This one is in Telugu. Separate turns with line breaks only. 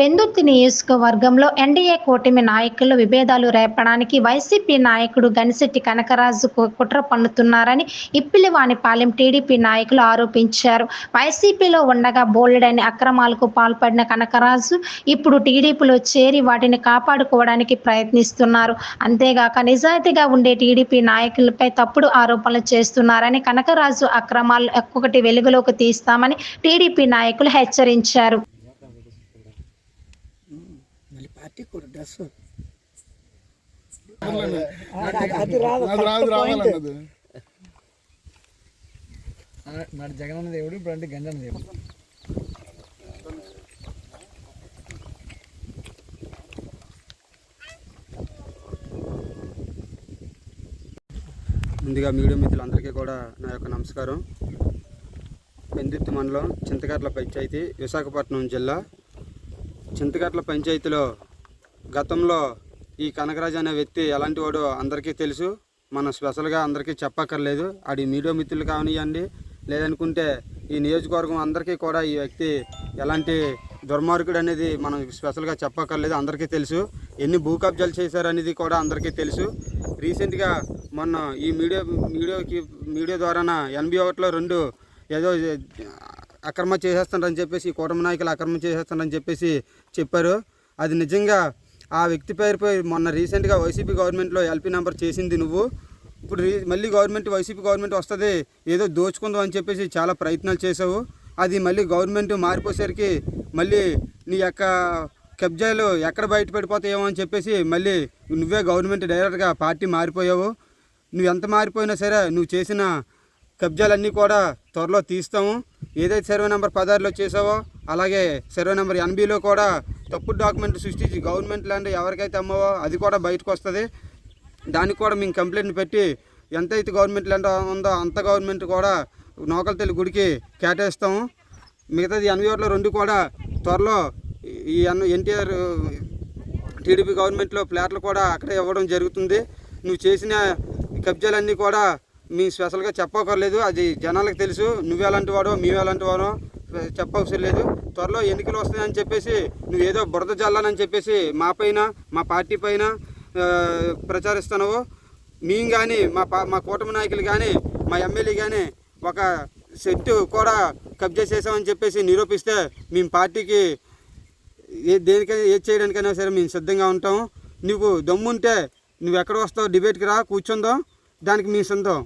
పెందుర్తి నియోజకవర్గంలో ఎన్డీఏ కూటమి నాయకులు విభేదాలు రేపడానికి వైసీపీ నాయకుడు గనిశెట్టి కనకరాజు కు- కుట్ర పన్నుతున్నారని ఇప్పిలివానిపాలెం టీడీపీ నాయకులు ఆరోపించారు. వైసీపీలో ఉండగా బోలెడని అక్రమాలకు పాల్పడిన కనకరాజు ఇప్పుడు టీడీపీలో చేరి వాటిని కాపాడుకోవడానికి ప్రయత్నిస్తున్నారు. అంతేగాక నిజాయితీగా ఉండే టీడీపీ నాయకులపై తప్పుడు ఆరోపణలు చేస్తున్నారని కనకరాజు అక్రమాలు ఒక్కొక్కటి వెలుగులోకి తీస్తామని టీడీపీ నాయకులు హెచ్చరించారు.
పార్టీ కూడా డ్రెస్.
అది రాదు
రావాలన్నది.
జగనన్న దేవుడు ఇప్పుడు అంటే గంజన్న దేవుడు.
ముందుగా మీడియా మిత్రులందరికీ కూడా నా యొక్క నమస్కారం. పెందుర్తి మండలం చింతకట్ల పంచాయతీ విశాఖపట్నం జిల్లా చింతకట్ల పంచాయతీలో గతంలో ఈ కనకరాజు అనే వ్యక్తి ఎలాంటి వాడో అందరికీ తెలుసు. మనం స్పెషల్గా అందరికీ చెప్పక్కర్లేదు. అది మీడియా మిత్రులు కానివ్వండి లేదనుకుంటే ఈ నియోజకవర్గం అందరికీ కూడా ఈ వ్యక్తి ఎలాంటి దుర్మార్గుడు అనేది మనం స్పెషల్గా చెప్పక్కర్లేదు. అందరికీ తెలుసు. ఎన్ని భూ కబ్జాలు చేశారనేది కూడా అందరికీ తెలుసు. రీసెంట్గా మొన్న ఈ మీడియా మీడియాకి మీడియా ద్వారా ఎనభై ఒకటిలో రెండు ఏదో అక్రమ చేసేస్తారని చెప్పేసి కూటమి నాయకులు అక్రమ చేసేస్తారని చెప్పేసి చెప్పారు. అది నిజంగా ఆ వ్యక్తి పేరుపై మొన్న రీసెంట్గా వైసీపీ గవర్నమెంట్లో ఎల్పీ నెంబర్ చేసింది నువ్వు. ఇప్పుడు రీ మళ్ళీ గవర్నమెంట్ వైసీపీ గవర్నమెంట్ వస్తుంది ఏదో దోచుకుందాం అని చెప్పేసి చాలా ప్రయత్నాలు చేసావు. అది మళ్ళీ గవర్నమెంట్ మారిపోయేసరికి మళ్ళీ నీ యొక్క కబ్జాలు ఎక్కడ బయట పడిపోతాయేమో అని చెప్పేసి మళ్ళీ నువ్వే గవర్నమెంట్ డైరెక్ట్గా పార్టీ మారిపోయావు. నువ్వు ఎంత మారిపోయినా సరే నువ్వు చేసిన కబ్జాలన్నీ కూడా త్వరలో తీస్తాము. ఏదైతే సర్వే నెంబర్ పదహారులో చేసావో అలాగే సర్వే నెంబర్ ఎనభైలో కూడా తప్పుడు డాక్యుమెంట్ సృష్టించి గవర్నమెంట్ ల్యాండ్ ఎవరికైతే అమ్మవో అది కూడా బయటకు వస్తుంది. దానికి కూడా మేము కంప్లైంట్ పెట్టి ఎంతైతే గవర్నమెంట్ ల్యాండ్ ఉందో అంత గవర్నమెంట్ కూడా నోకలతల్లి గుడికి కేటాయిస్తాము. మిగతాది ఎనభై ఒకటిలో రెండు కూడా త్వరలో ఈ ఎన్ ఎన్టీఆర్ టీడీపీ గవర్నమెంట్లో ఫ్లాట్లు కూడా అక్కడే ఇవ్వడం జరుగుతుంది. నువ్వు చేసిన ఈ కబ్జాలన్నీ కూడా మీ స్పెషల్గా చెప్పక్కర్లేదు. అది జనాలకు తెలుసు. నువ్వు ఎలాంటి వాడో మేము ఎలాంటి వాడో. చెప్పవసరం లేదు. త్వరలో ఎన్నికలు వస్తాయని చెప్పేసి నువ్వు ఏదో బురద జల్లాలని చెప్పేసి మా పైన మా పార్టీ పైన ప్రచారిస్తున్నావు. మేము కానీ మా పా మా కూటమి నాయకులు కానీ మా ఎమ్మెల్యే కానీ ఒక సెట్ కూడా కబ్జా చేసామని చెప్పేసి నిరూపిస్తే మేము పార్టీకి ఏ దేనికైనా ఏది చేయడానికైనా సరే మేము సిద్ధంగా ఉంటాము నువ్వు దమ్ముంటే నువ్వు ఎక్కడ వస్తావు? డిబేట్కి రా కూర్చుందాం. దానికి మీ సొంతం.